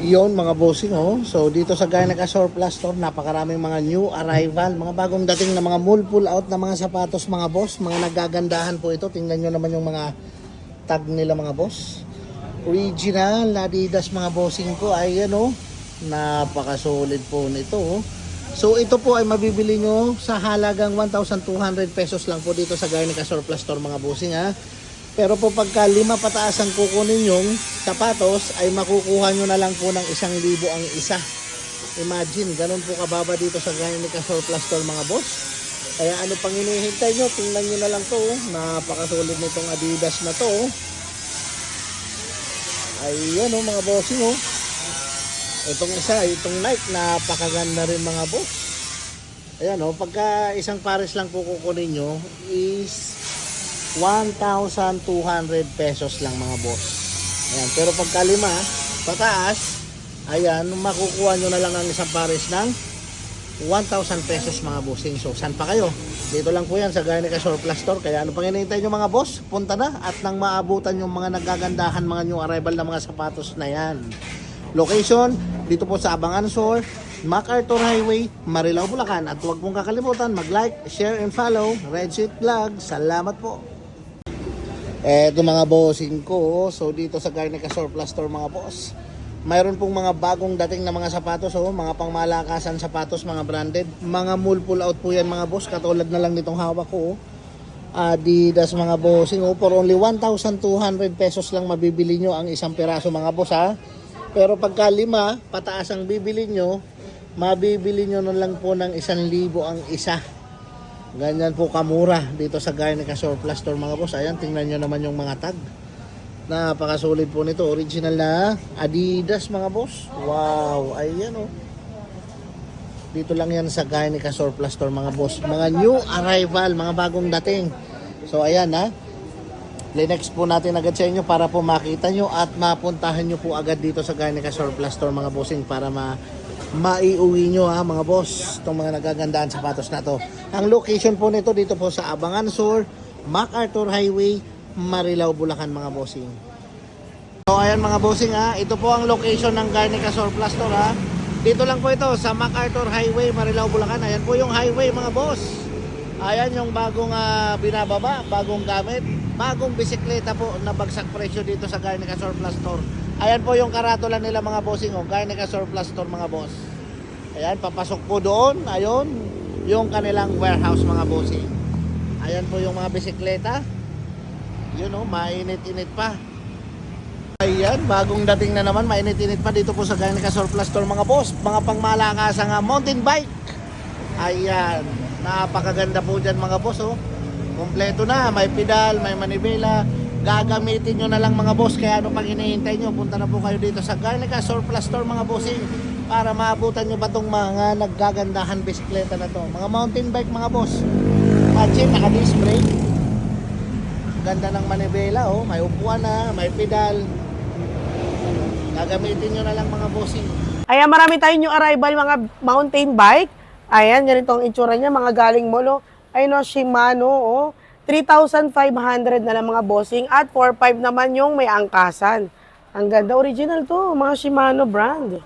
Yon mga bossing oh. So dito sa Gyneca Surplus Store, napakaraming mga new arrival, mga bagong dating na mga mall pull out na mga sapatos mga boss, mga nagagandahan po ito. Tingnan nyo naman yung mga tag nila mga boss. Original Adidas mga bossing ko ay ano, napakasolid po nito oh. So ito po ay mabibili nyo sa halagang 1,200 pesos lang po dito sa Gyneca Surplus Store mga bossing ha. Pero po pagka lima pataas ang kukunin yung sapatos ay makukuha nyo na lang po ng isang libo ang isa. Imagine, ganun po kababa dito sa Gyneca Surplus Store mga boss. Kaya ano pang hinihintay nyo, tingnan nyo na lang to. oh. Napakasolid nitong Adidas na to. oh. Ayan oh mga bossing oh. Itong isa, itong Nike, napakaganda rin mga boss. Ayan oh, pagka isang pares lang po kukunin nyo is 1,200 pesos lang mga boss. Ayan, pero pagka lima, pataas, ayan, makukuha nyo na lang ang isang pares ng 1,000 pesos mga bossing. So, saan pa kayo? Dito lang po yan sa Garnica Surplus Store. Kaya ano pang hinihintay nyo mga boss? Punta na at nang maabutan yung mga nagagandahan mga new arrival na mga sapatos na yan. Location, dito po sa Abangan Store, MacArthur Highway, Marilao, Bulacan. At huwag pong kakalimutan mag-like, share, and follow Red Vlog. Salamat po! Eto mga bossing ko, so dito sa Garnica Surplus Store mga boss. Mayroon pong mga bagong dating na mga sapatos, oh, mga pangmalakasan sapatos, mga branded. Mga mall pull out po yan mga boss, katulad na lang nitong hawak ko. Oh. Adidas mga bossing, oh, for only 1,200 pesos lang mabibili nyo ang isang piraso mga boss ha. Pero pagka lima, pataas ang bibili nyo, mabibili nyo na lang po ng isang libo ang isa. Ganyan po kamura dito sa Garnica Surplus Store mga boss. Ayan, tingnan nyo naman yung mga tag. Napakasolid po nito. Original na Adidas mga boss. Wow, ayan oh. Dito lang yan sa Garnica Surplus Store mga boss. Mga new arrival, mga bagong dating. So ayan ha. Linex po natin agad sa inyo para po makita nyo at mapuntahan nyo po agad dito sa Garnica Surplus Store mga bossing para ma maiuwi nyo ha mga boss itong mga nagagandaan sapatos na to. Ang location po nito dito po sa Abangan Sur MacArthur Highway Marilao, Bulacan mga bossing. So ayan mga bossing ha ito po ang location ng Garnica Surplus Store ha. Dito lang po ito sa MacArthur Highway Marilao, Bulacan. Ayan po yung highway mga boss. Ayan yung bagong ah, binababa bagong gamit bagong bisikleta po na bagsak presyo dito sa Garnica Surplus Store Ayan po yung karatula nila mga bossing oh. Garnica Surplus Store mga boss. Ayan, papasok po doon. Ayun, yung kanilang warehouse mga bossing. Ayan po yung mga bisikleta. Yun oh, mainit-init pa. Ayan, bagong dating na naman, mainit-init pa dito po sa Garnica Surplus Store mga boss. Mga pangmalakasang ah, mountain bike. Ayan, napakaganda po dyan mga boss oh. Kompleto na, may pedal, may manibela. Gagamitin nyo na lang mga boss. Kaya ano pang hinihintay nyo, punta na po kayo dito sa Garnica Surplus Store mga bossing. Para maabutan nyo ba tong mga naggagandahan bisikleta na to. Mga mountain bike mga boss. Imagine, naka-disc brake. Ganda ng manibela oh. May upuan na, may pedal. Gagamitin nyo na lang mga bossing. Ayan, marami tayong new arrival mga mountain bike. Ayan, ganito ang itsura niya, mga galing molo. Ayun o, Shimano, oh. 3,500 na lang mga bossing at 4,500 naman yung may angkasan. Ang ganda, original to, mga Shimano brand.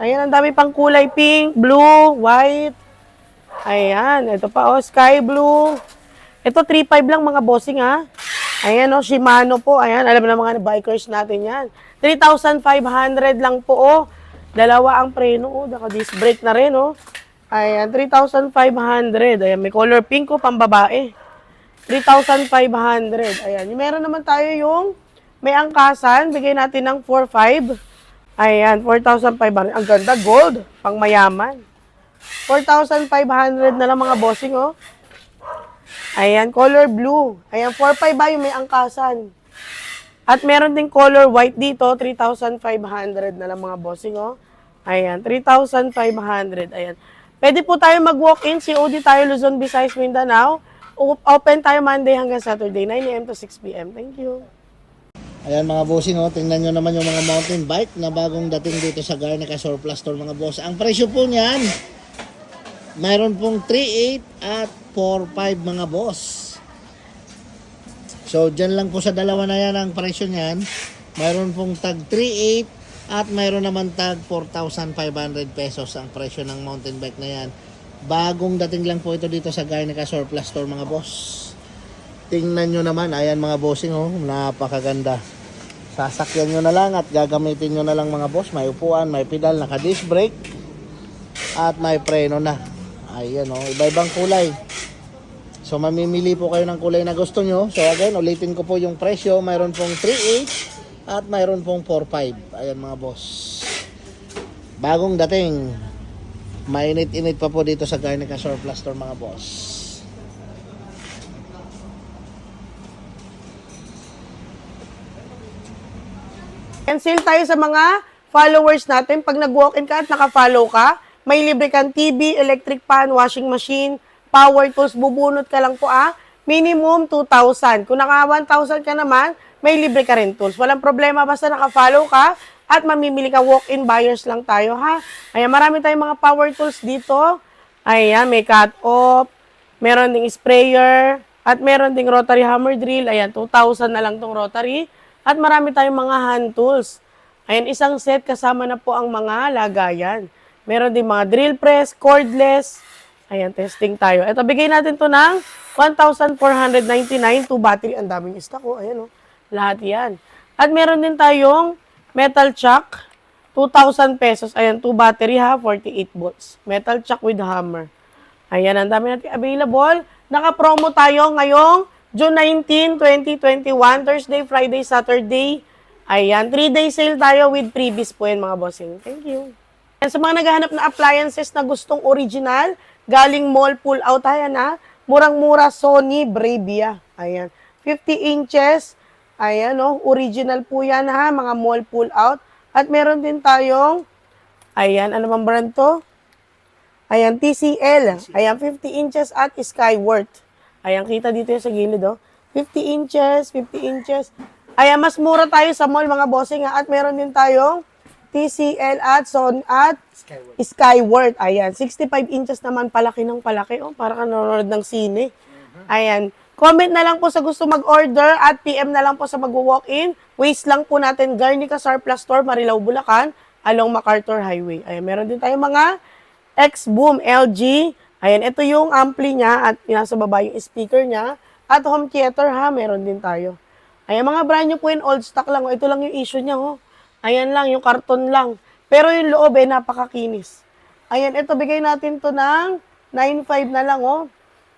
Ayan, ang dami pang kulay pink, blue, white. Ayan, ito pa oh, sky blue. Ito 3,500 lang mga bossing ha. Ayan oh, Shimano po. Ayan, alam na mga bikers natin yan. 3,500 lang po oh. Dalawa ang preno oh, naka-disc brake na rin oh. Ayan, 3,500. Ayan, may color pink ko, pambabae. 3,500. Ayan, meron naman tayo yung may angkasan, bigay natin ng 4,500. Ayan, 4,500. Ang ganda, gold, pang mayaman. 4,500 na lang mga bossing, oh. Ayan, color blue. Ayan, 4,500 ba yung may angkasan. At meron din color white dito, 3,500 na lang mga bossing, oh. Ayan, 3,500. Ayan. Pwede po tayo mag-walk-in, COD tayo Luzon, Visayas, Mindanao. Open tayo Monday hanggang Saturday, 9 a.m. to 6 p.m. Thank you. Ayan mga bossing, oh, tingnan nyo naman yung mga mountain bike na bagong dating dito sa Garnica Surplus Store mga boss. Ang presyo po niyan, mayroon pong 3.8 at 4.5 mga boss. So, dyan lang po sa dalawa na yan ang presyo niyan. Mayroon pong tag 3.8 At mayroon naman tag 4,500 pesos ang presyo ng mountain bike na yan. Bagong dating lang po ito dito sa Garnica Surplus Store mga boss. Tingnan nyo naman, ayan mga bossing oh, napakaganda. Sasakyan nyo na lang at gagamitin nyo na lang mga boss. May upuan, may pedal, naka disc brake at may preno na. Ayan oh, iba-ibang kulay. So mamimili po kayo ng kulay na gusto nyo. So again, ulitin ko po yung presyo. Mayroon pong 3.8 at mayroon pong 4.5. Ayan mga boss. Bagong dating. Mainit-init pa po dito sa Garnica Surplus Store mga boss. Sale tayo sa mga followers natin. Pag nag-walk-in ka at naka-follow ka, may libre kang TV, electric fan, washing machine, power tools, bubunot ka lang po ah. Minimum 2,000. Kung naka 1,000 ka naman, may libre ka rin tools. Walang problema basta naka-follow ka at mamimili ka walk-in buyers lang tayo ha. Ayan, marami tayong mga power tools dito. Ayan, may cut-off, meron ding sprayer, at meron ding rotary hammer drill. Ayan, 2,000 na lang tong rotary. At marami tayong mga hand tools. Ayan, isang set kasama na po ang mga lagayan. Meron din mga drill press, cordless. Ayan, testing tayo. Ito, bigay natin to ng 1,499 to battery. Ang daming stock ko. Ayan, oh. Lahat yan. At meron din tayong metal chuck. 2,000 pesos. Ayan, 2 battery ha, 48 volts. Metal chuck with hammer. Ayan, ang dami natin available. Naka-promo tayo ngayong June 19, 2021, Thursday, Friday, Saturday. Ayan, 3-day sale tayo with previous po yan mga bossing. Thank you. And sa mga naghahanap na appliances na gustong original, galing mall pull out, ayan ha. Murang-mura Sony Bravia. Ayan. 50 inches. Ayan oh, original po yan ha, mga mall pull out. At meron din tayong, ayan, ano bang brand to? Ayan, TCL. Ayan, 50 inches at Skyworth. Ayan, kita dito yung sa gilid, oh. 50 inches, 50 inches. Ayan, mas mura tayo sa mall, mga bossing, ha? At meron din tayong TCL at Son at Skyward. Ayan, 65 inches naman, palaki ng palaki. Oh, para ka nanonood ng sine. Ayan. Comment na lang po sa gusto mag-order at PM na lang po sa mag-walk-in. Waste lang po natin Garnica Surplus Store, Marilao, Bulacan, along MacArthur Highway. Ayan, meron din tayong mga X-Boom LG. Ayan, ito yung ampli niya at nasa baba yung speaker niya. At home theater ha, meron din tayo. Ayan, mga brand new po yun, old stock lang. oh. Ito lang yung issue niya, ho. Ayan lang, yung karton lang. Pero yung loob, eh, napakakinis. Ayan, ito, bigay natin to ng 9.5 na lang, oh.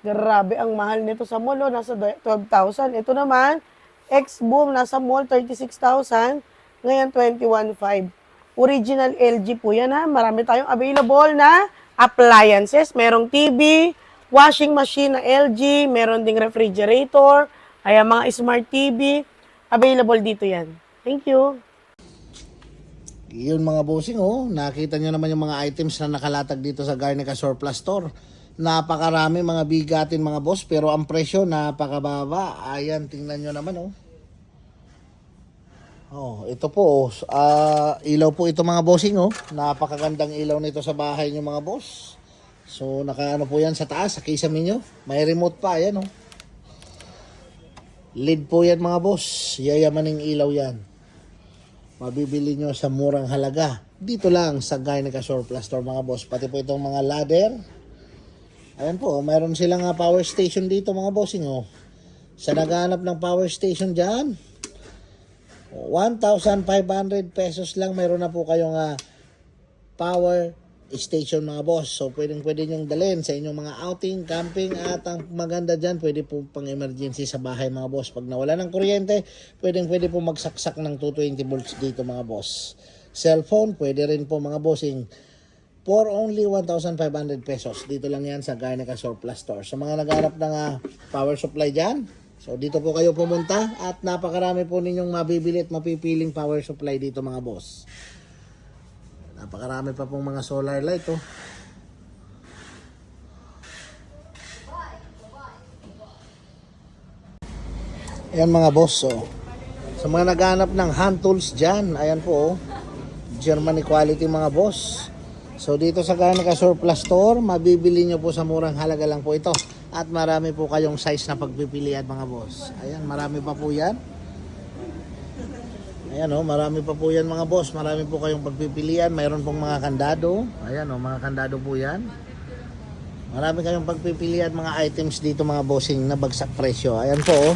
Grabe, ang mahal nito sa mall, oh. Nasa 12,000. Ito naman, X-Boom, nasa mall, 36,000. Ngayon, 21.5. Original LG po yan, ha. Marami tayong available na appliances. Merong TV, washing machine na LG, meron ding refrigerator, ayan, mga smart TV. Available dito yan. Thank you. Yun mga bossing oh, nakita nyo naman yung mga items na nakalatag dito sa Garnica Surplus Store. Napakarami mga bigatin mga boss pero ang presyo napakababa. Ayan, tingnan nyo naman oh. Oh, ito po, ah, ilaw po ito mga bossing oh. Napakagandang ilaw nito sa bahay nyo mga boss. So, nakaano po yan sa taas, sa kisame nyo. May remote pa, ayan oh. LED po yan mga boss. Yayamaning ilaw yan mabibili nyo sa murang halaga. Dito lang sa Garnica Surplus Store mga boss. Pati po itong mga ladder. Ayan po, mayroon silang nga power station dito mga bossing oh. Sa naghanap ng power station dyan, 1,500 pesos lang meron na po kayong ah, power station mga boss. So pwedeng pwede nyong dalhin sa inyong mga outing, camping at ang maganda dyan, pwede po pang emergency sa bahay mga boss. Pag nawala ng kuryente, pwedeng pwede po magsaksak ng 220 volts dito mga boss. Cellphone, pwede rin po mga bossing for only 1,500 pesos. Dito lang yan sa Garnica Surplus Store. Sa mga naghanap ng ah, power supply dyan, so dito po kayo pumunta at napakarami po ninyong mabibili at mapipiling power supply dito mga boss. Napakarami pa pong mga solar light oh. Ayan mga boss oh. Sa mga naghanap ng hand tools dyan, ayan po oh. Germany quality mga boss. So dito sa Garnica Surplus Store, mabibili nyo po sa murang halaga lang po ito. At marami po kayong size na pagpipilian mga boss. Ayan, marami pa po yan. Ayan o, marami pa po yan mga boss. Marami po kayong pagpipilian. Mayroon pong mga kandado. Ayan o, mga kandado po yan. Marami kayong pagpipilian mga items dito mga bossing na bagsak presyo. Ayan po oh.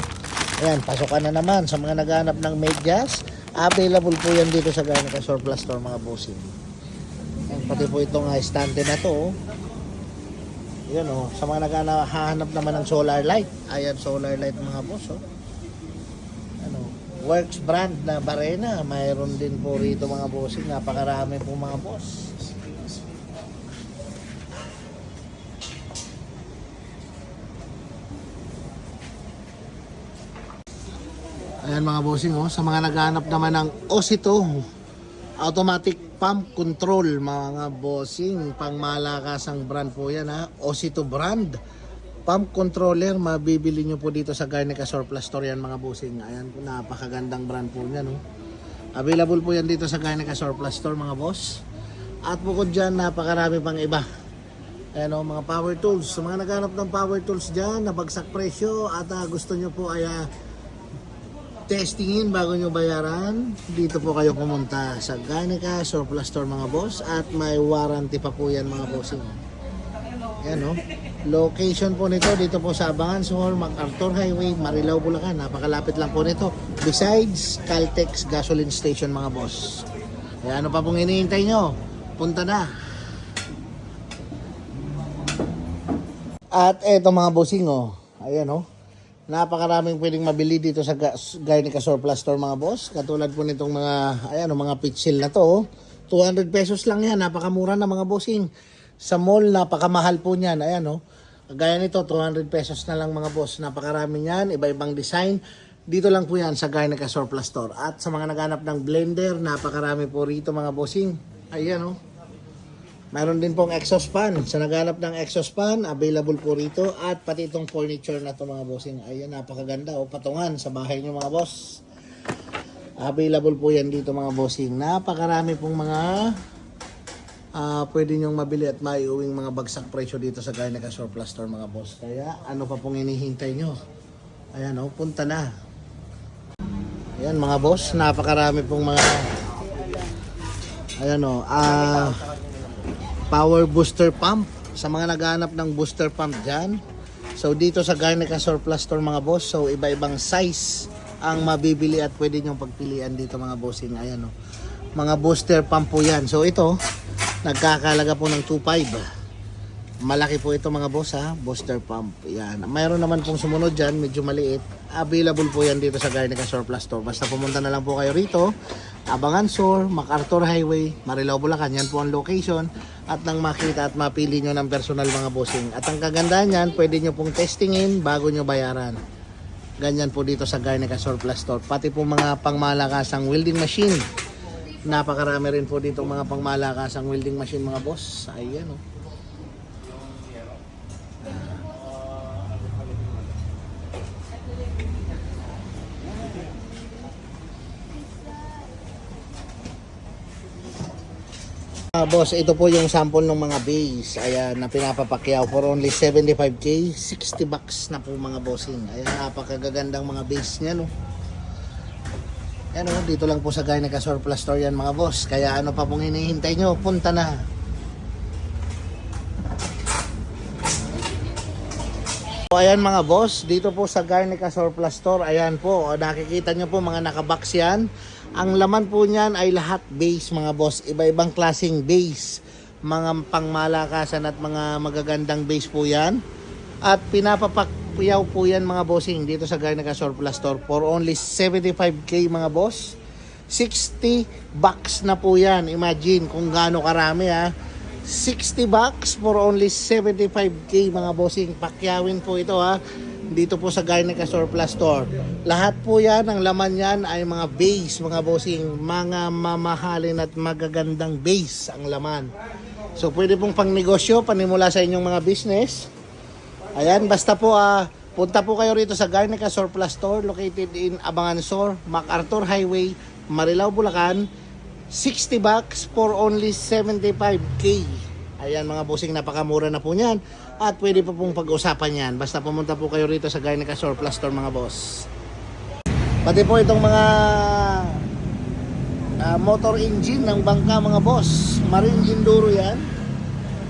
Ayan, pasokan na naman sa mga naghahanap ng medyas. Available po yan dito sa Garnica Surplus Store mga bossing. Pati po itong uh, stante na to. oh. Yan oh, sa mga naghahanap naman ng solar light. Ayan, solar light mga boss oh. Ano, Works brand na Barena. Mayroon din po rito mga bossing. Napakarami po mga boss. Ayan mga bossing oh, sa mga naghahanap naman ng Osito automatic pump control mga bossing, pangmalakasang brand po yan ha, Osito brand. Pump controller, mabibili nyo po dito sa Garnica Surplus Store yan mga bossing. Ayan po, napakagandang brand po yan. Oh. Available po yan dito sa Garnica Surplus Store mga boss. At bukod dyan, napakarami pang iba. Ayan o, mga power tools. Sa mga naghanap ng power tools dyan, nabagsak presyo at ah, gusto nyo po ay ah, testingin bago nyo bayaran, dito po kayo pumunta sa Garnica Surplus Store mga boss at may warranty pa po yan mga bossing. Yan o. Location po nito dito po sa Abangan Sur, MacArthur Highway, Marilao, Bulacan. Napakalapit lang po nito. Besides Caltex Gasoline Station mga boss. Kaya ano pa pong hinihintay nyo? Punta na. At eto mga bossing oh. Ayan oh. Napakaraming pwedeng mabili dito sa Garnica Surplus Store mga boss. Katulad po nitong mga ayan mga pitsil na to. oh. 200 pesos lang yan. Napakamura na mga bossing. Sa mall napakamahal po niyan. Ayan oh. Gaya nito 200 pesos na lang mga boss. Napakarami niyan, iba-ibang design. Dito lang po yan sa Garnica Surplus Store. At sa mga naghanap ng blender, napakarami po rito mga bossing. Ayan oh. Mayroon din pong exhaust fan. Sa naghanap ng exhaust fan, available po rito. At pati itong furniture na to mga bossing. Ayan, napakaganda. O patungan sa bahay nyo mga boss. Available po yan dito mga bossing. Napakarami pong mga ah pwede nyong mabili at maiuwing mga bagsak presyo dito sa Garnica Surplus Store mga boss. Kaya ano pa pong hinihintay nyo? Ayan o, punta na. Ayan mga boss, napakarami pong mga Ayan o, ah power booster pump sa mga naghahanap ng booster pump dyan. So dito sa Garnica Surplus Store mga boss, so iba-ibang size ang mabibili at pwede nyong pagpilian dito mga bossing. Ayan o. Mga booster pump po yan. So ito, nagkakalaga po ng 2.5. Malaki po ito mga boss ha, booster pump. Yan. Mayroon naman pong sumunod dyan, medyo maliit. Available po yan dito sa Garnica Surplus Store. Basta pumunta na lang po kayo rito. Abangan Sur, MacArthur Highway, Marilao, Bulacan. Yan po ang location. At nang makita at mapili nyo ng personal mga bossing. At ang kagandahan yan, pwede nyo pong testingin bago nyo bayaran. Ganyan po dito sa Garnica Surplus Store. Pati po mga pangmalakasang welding machine. Napakarami rin po dito mga pangmalakasang welding machine mga boss. Ayan oh. Boss, ito po yung sample ng mga base. Ayan, na pinapapakyaw for only 75k. 60 bucks na po mga bossing. Ayan, napakagagandang mga base niya, no? Ayan, oh, dito lang po sa Garnica Surplus Store yan, mga boss. Kaya ano pa pong hinihintay nyo? Punta na. So, ayan mga boss, dito po sa Garnica Surplus Store, ayan po, nakikita nyo po mga nakabox yan. Ang laman po niyan ay lahat base mga boss, iba-ibang klaseng base. Mga pangmalakasan at mga magagandang base po yan. At pinapapakyaw po yan mga bossing dito sa Garnica Surplus Store for only 75k mga boss. 60 bucks na po yan. Imagine kung gaano karami ha. 60 bucks for only 75k mga bossing. Pakyawin po ito ha. Dito po sa Garnica Surplus Store. Lahat po yan, ang laman yan ay mga base mga bossing. Mga mamahalin at magagandang base ang laman. So pwede pong pang negosyo, panimula sa inyong mga business. Ayan, basta po ah, punta po kayo rito sa Garnica Surplus Store located in Abangan Sur, MacArthur Highway, Marilao, Bulacan. 60 bucks for only 75k. Ayan mga bossing, napakamura na po niyan. At pwede pa pong pag-usapan yan. Basta pumunta po kayo rito sa Garnica Surplus Store mga boss. Pati po itong mga Ah, motor engine ng bangka mga boss. Marine Enduro yan.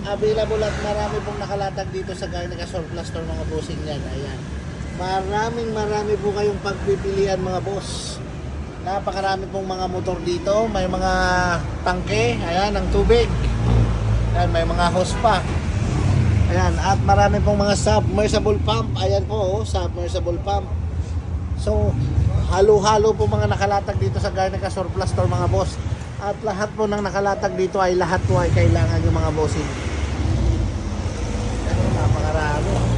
Available at marami pong nakalatag dito sa Garnica Surplus Store mga bossing yan. Ayan. Maraming marami po kayong pagpipilian mga boss. Napakarami pong mga motor dito. May mga tangke, ayan, ng tubig. Ayan, may mga hose pa. Ayan, at marami pong mga submersible pump. Ayan po, oh, submersible pump. So, halo-halo po mga nakalatag dito sa Garnica Surplus Store mga boss. At lahat po ng nakalatag dito ay lahat po ay kailangan yung mga bossing. Ayan, napakarami.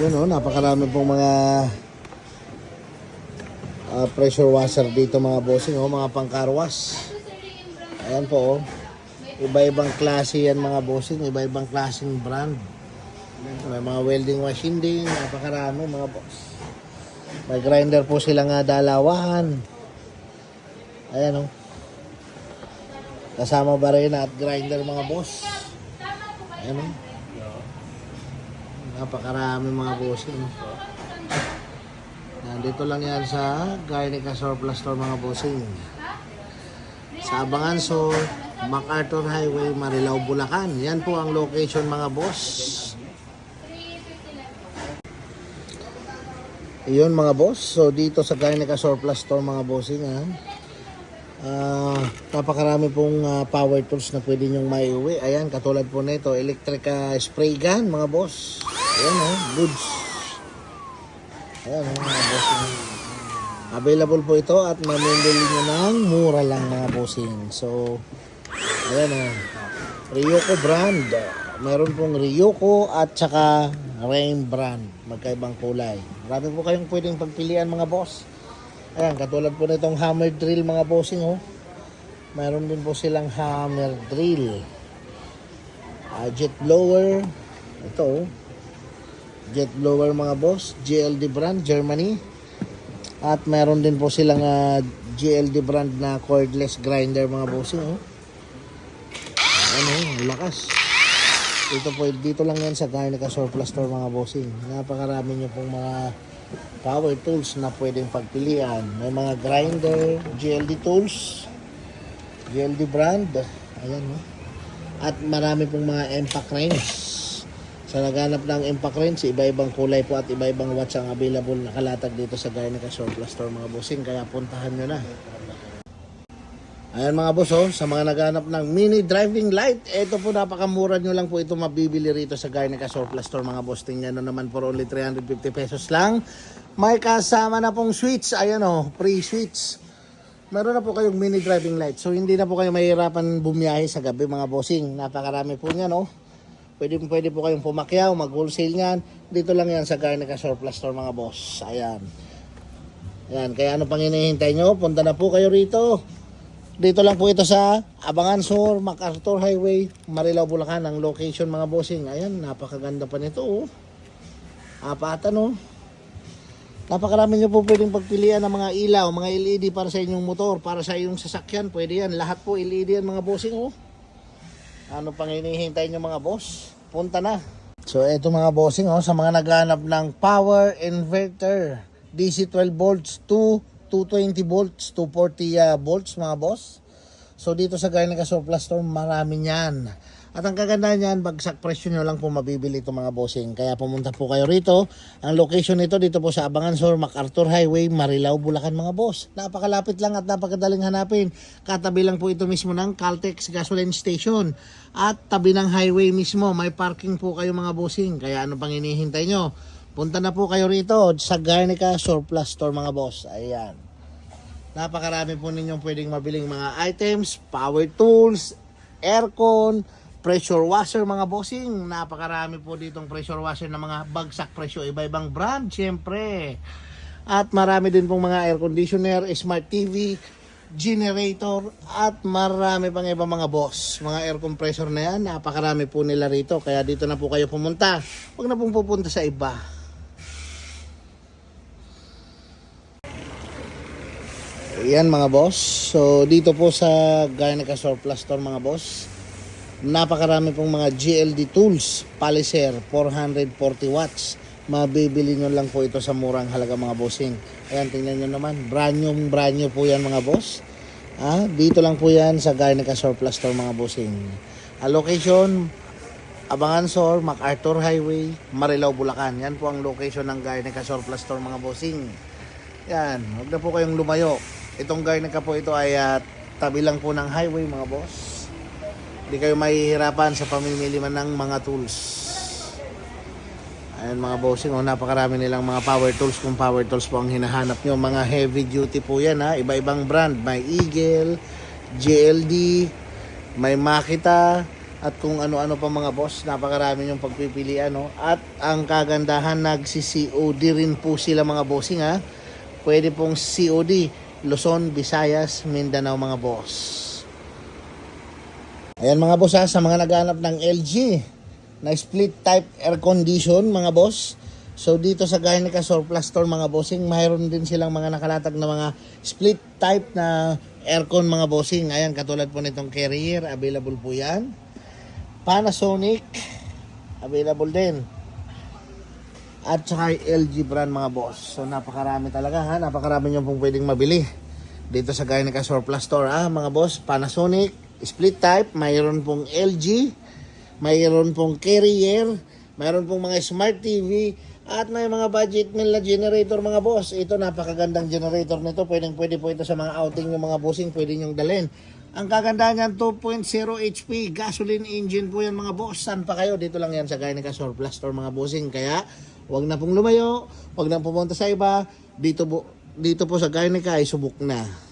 Yun oh, napakarami pong mga ah, pressure washer dito mga bossing oh, mga pangkarwas. Ayan po oh. Iba-ibang klase yan mga bossing, iba-ibang klaseng brand. May mga welding machine din, napakarami mga boss. May grinder po sila nga dalawahan. Ayan oh. Kasama ba rin at grinder mga boss. Ayan oh. Napakarami mga bossing. Nandito lang yan sa Garnica Surplus Store mga bossing. Sa Abangan Sur, MacArthur Highway, Marilao, Bulacan. Yan po ang location mga boss. Iyon mga boss. So dito sa Garnica Surplus Store mga bossing ha. Ah, napakarami pong ah, power tools na pwede nyong maiuwi. Ayan, katulad po nito, electric ah, spray gun, mga boss. Ayan oh, goods. Ayan oh, mga bossing. Available po ito at mamimili nyo ng mura lang mga bossing. So, ayan oh. Ryoko brand. Meron pong Ryoko at saka Rain brand. Magkaibang kulay. Marami po kayong pwedeng pagpilian mga boss. Ayan, katulad po nitong hammer drill mga bossing oh. Mayroon din po silang hammer drill. Ah, jet blower. Ito oh. Jet blower mga boss. GLD brand, Germany. At meron din po silang ah, GLD brand na cordless grinder mga bossing oh. Ano, lakas. Ito po, dito lang yan sa Garnica Surplus Store mga bossing. Napakarami nyo pong mga power tools na pwedeng pagpilian. May mga grinder, GLD tools, GLD brand. Ayan, no? At marami pong mga impact wrench. Sa naghanap ng impact wrench, iba-ibang kulay po at iba-ibang watch ang available nakalatag dito sa Garnica Surplus Store mga bossing. Kaya puntahan nyo na. Ayan mga boss, oh, sa mga naghanap ng mini driving light, ito po napakamura nyo lang po ito mabibili rito sa Garnica Surplus Store mga boss. Tingnan nyo naman for only 350 pesos lang. May kasama na pong switch, ayan oh, free switch. Meron na po kayong mini driving light. So hindi na po kayo mahirapan bumiyahe sa gabi mga bossing. Napakarami po niyan oh. Pwede, pwede po kayong pumakyaw, mag-wholesale niyan. Dito lang yan sa Garnica Surplus Store mga boss. Ayan. Ayan, kaya ano pang hinihintay nyo? Punta na po kayo rito. Dito lang po ito sa Abangan Sur, MacArthur Highway, Marilao, Bulacan, ang location mga bossing. Ayan, napakaganda pa nito oh. Apatan oh. Napakarami nyo po pwedeng pagpilian ng mga ilaw, mga LED para sa inyong motor, para sa iyong sasakyan. Pwede yan. Lahat po LED yan mga bossing oh. Ano pang hinihintay nyo mga boss? Punta na. So eto mga bossing oh, sa mga naghanap ng power inverter, DC 12 volts to 220 volts, 240 uh, volts mga boss. So dito sa Garnica Surplus Store, marami niyan. At ang kagandahan niyan, bagsak presyo nyo lang po mabibili ito mga bossing. Kaya pumunta po kayo rito. Ang location nito dito po sa Abangan Sur, MacArthur Highway, Marilao, Bulacan mga boss. Napakalapit lang at napakadaling hanapin. Katabi lang po ito mismo ng Caltex Gasoline Station. At tabi ng highway mismo, may parking po kayo mga bossing. Kaya ano pang hinihintay nyo? Punta na po kayo rito sa Garnica Surplus Store mga boss. Ayan. Napakarami po ninyong pwedeng mabiling mga items, power tools, aircon, pressure washer mga bossing. Napakarami po ditong pressure washer na mga bagsak presyo. Iba-ibang brand, syempre. At marami din pong mga air conditioner, smart TV, generator, at marami pang iba mga boss. Mga air compressor na yan, napakarami po nila rito. Kaya dito na po kayo pumunta. Huwag na pong pupunta sa iba. Yan mga boss. So dito po sa Garnica Surplus Store mga boss. Napakarami pong mga GLD tools. Paliser 440 watts. Mabibili nyo lang po ito sa murang halaga mga bossing. Ayan tingnan nyo naman. Brand new, brand new po yan mga boss. Ah, dito lang po yan sa Garnica Surplus Store mga bossing. Ang location, Abangan Sor, MacArthur Highway, Marilao, Bulacan. Yan po ang location ng Garnica Surplus Store mga bossing. Yan, huwag na po kayong lumayo. Itong Garnica po ito ay ah, tabi lang po ng highway mga boss. Hindi kayo mahihirapan sa pamimili man ng mga tools. Ayan mga bossing, oh, napakarami nilang mga power tools. Kung power tools po ang hinahanap nyo, mga heavy duty po yan ha. Iba-ibang brand. May Eagle, GLD, may Makita, at kung ano-ano pa mga boss, napakarami yung pagpipilian. No? At ang kagandahan, nagsi-COD rin po sila mga bossing ha. Pwede pong COD, Luzon, Visayas, Mindanao mga boss. Ayan mga boss ha, sa mga naghanap ng LG na split type air condition mga boss. So dito sa Garnica Surplus Store mga bossing, mayroon din silang mga nakalatag na mga split type na aircon mga bossing. Ayan katulad po nitong Carrier, available po yan. Panasonic, available din. At saka LG brand mga boss. So napakarami talaga ha, napakarami nyo pong pwedeng mabili. Dito sa Garnica Surplus Store ha, mga boss, Panasonic, split type, mayroon pong LG, mayroon pong Carrier, mayroon pong mga Smart TV, at may mga budget meal generator mga boss. Ito napakagandang generator nito. Pwedeng pwede po ito sa mga outing ng mga bossing, pwede nyong dalhin. Ang kagandahan niyan 2.0 HP gasoline engine po yan mga boss. Saan pa kayo? Dito lang yan sa Garnica Surplus Store mga bossing. Kaya wag na pong lumayo, wag na pumunta sa iba. Dito po, dito po sa Garnica ay subok na.